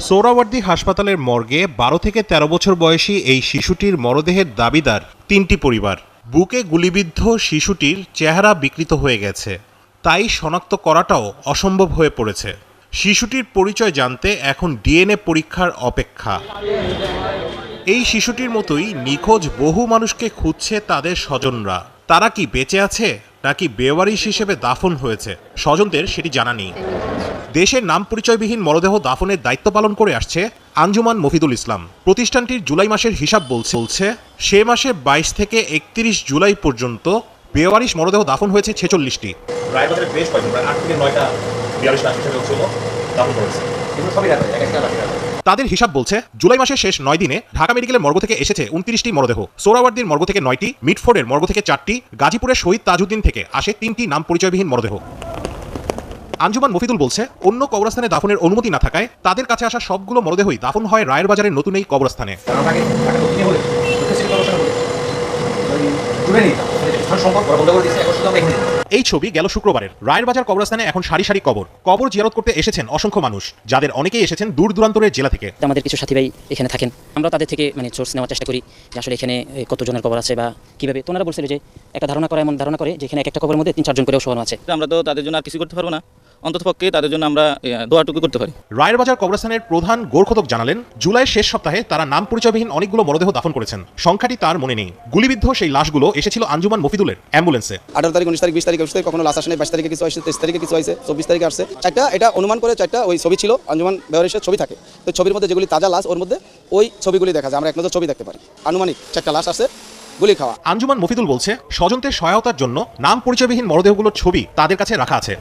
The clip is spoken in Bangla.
সোহরাওয়ার্দী হাসপাতালের মর্গে বারো থেকে ১৩ বছর বয়সী এই শিশুটির মরদেহের দাবিদার তিনটি পরিবার। বুকে গুলিবিদ্ধ শিশুটির চেহারা বিকৃত হয়ে গেছে। তাই শনাক্ত করাটাও অসম্ভব হয়ে পড়েছে। শিশুটির পরিচয় জানতে এখন ডিএনএ পরীক্ষার অপেক্ষা। এই শিশুটির মতোই নিখোঁজ বহু মানুষকে খুঁজছে তাদের স্বজনরা। তারা কি বেঁচে আছে? নাকি বেওয়ারিশ হিসেবে দাফন হয়েছে? স্বজনদের সেটি জানা নেই। দেশের নাম পরিচয়বিহীন মরদেহ দাফনের দায়িত্ব পালন করে আসছে আঞ্জুমান মফিদুল ইসলাম। প্রতিষ্ঠানটির জুলাই মাসের হিসাব বলছে বলছে, সে মাসে বাইশ থেকে একত্রিশ জুলাই পর্যন্ত বেওয়ারিশ মরদেহ দাফন হয়েছে ছেচল্লিশটি। বেশ আট থেকে নয়টা দাফন করেছে। তাদের হিসাব বলছে, জুলাই মাসের শেষ নয় দিনে ঢাকা মেডিকেলের মর্গ থেকে এসেছে উনত্রিশটি মরদেহ। সোরাওয়ার্দির মর্গ থেকে নয়টি, মিটফোর্ডের মর্গ থেকে চারটি, গাজীপুরের শহীদ তাজউদ্দিন থেকে আসে তিনটি নাম পরিচয়বিহীন মরদেহ। আঞ্জুমান মফিদুল বলছে, অন্য কবরস্থানে দাফনের অনুমতি না থাকায় তাদের কাছে আসা সবগুলো মরদেহই দাফন হয় রায়ের বাজারের নতুন এই কবরস্থানে। বন্ধ করে এই ছবি গেল শুক্রবারের। রায়ের বাজার কবরস্থানে এখন সারি সারি কবর। কবর জিয়ারত করতে এসেছেন অসংখ্য মানুষ যাদের অনেকেই এসেছেন দূর দূরান্তরের জেলা থেকে। আমাদের কিছু সাথী ভাই এখানে থাকেন। আমরা তাদের থেকে মানে সোর্স নেওয়ার চেষ্টা করি যে আসলে এখানে কতজনের কবর আছে বা কীভাবে। তোমরা বলছিল যে একটা ধারণা করে এমন ধারণা করে যেখানে এক একটা কবরের মধ্যে তিন চারজন করেও শোয়ানো আছে। আমরা তো তাদের জন্য আর কিছু করতে পারব না। অন্তত পক্ষে তাদের জন্য আমরা দোয়াটুকু করতে পারি। রায়ের বাজার কবরস্থানের প্রধান গোরখতক জানালেন জুলাইয়ের শেষ সপ্তাহে তারা নাম পরিচয়বিহীন অনেকগুলো মরদেহ দাফন করেছেন। সংখ্যাটি তার মনে নেই। গুলিবিদ্ধ সেই লাশগুলো এসেছিল আঞ্জুমান মফিদুলের অ্যাম্বুলেন্সে। আঠারো তারিখ উনিশ তারিখ বিশ তারিখ একুশ তারিখ কখনো লাশ আসে নাই বাইশ তারিখে কিছু আসছে তেইশ তারিখে কিছু আসছে চব্বিশ তারিখে আসছে চারটা এটা অনুমান করে চারটা ওই ছবি ছিল আঞ্জুমান ব্যবহারের ছবি থাকে। তো ছবির মধ্যে যেগুলি তাজা লাশ ওর মধ্যে ওই ছবিগুলি দেখা যায়। আমরা এক নজর ছবি দেখতে পারি। আনুমানিক চারটা লাশ আছে গুলি খাওয়া। আঞ্জুমান মফিদুল বলছে স্বজনদের সহায়তার জন্য নাম পরিচয়বিহীন মরদেহগুলোর ছবি তাদের কাছে রাখা আছে।